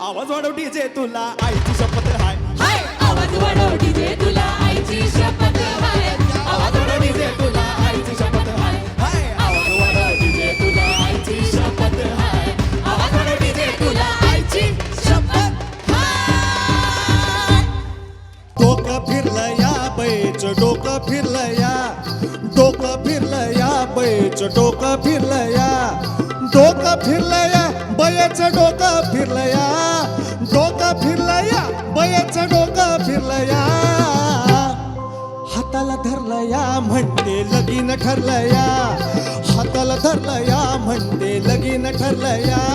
आवाज वाढव. डीजे तुला. आई. बयाचं डोकं फिरलया. डोकं फिरलया बयाचं डोकं फिरलया. डोकं फिरलया बयाचं डोकं फिरलया. हाताला धरलया म्हणते लगीन ठरलया. हाताला धरलया म्हणते लगीन ठरलया.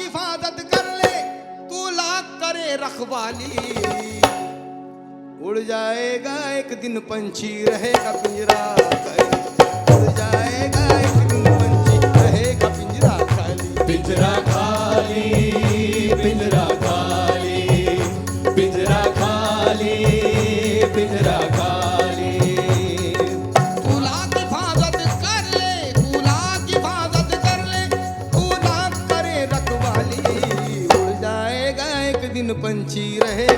हिफाजत कर ले तू लाख करे रखवाली। उड़ जाएगा एक दिन पंछी रहेगा पिंजरा। रहे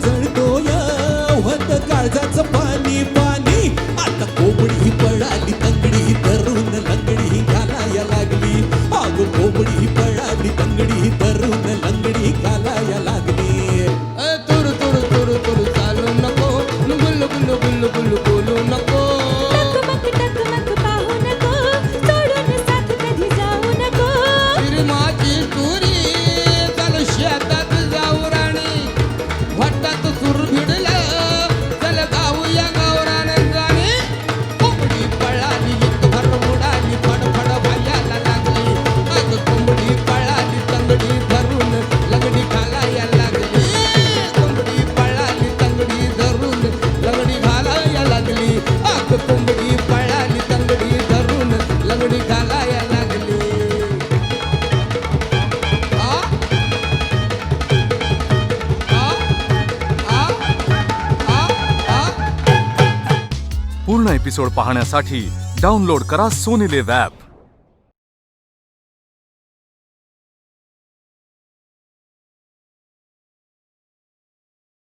जड़ एपिसोड पाहण्यासाठी डाउनलोड करा सोनीले ॲप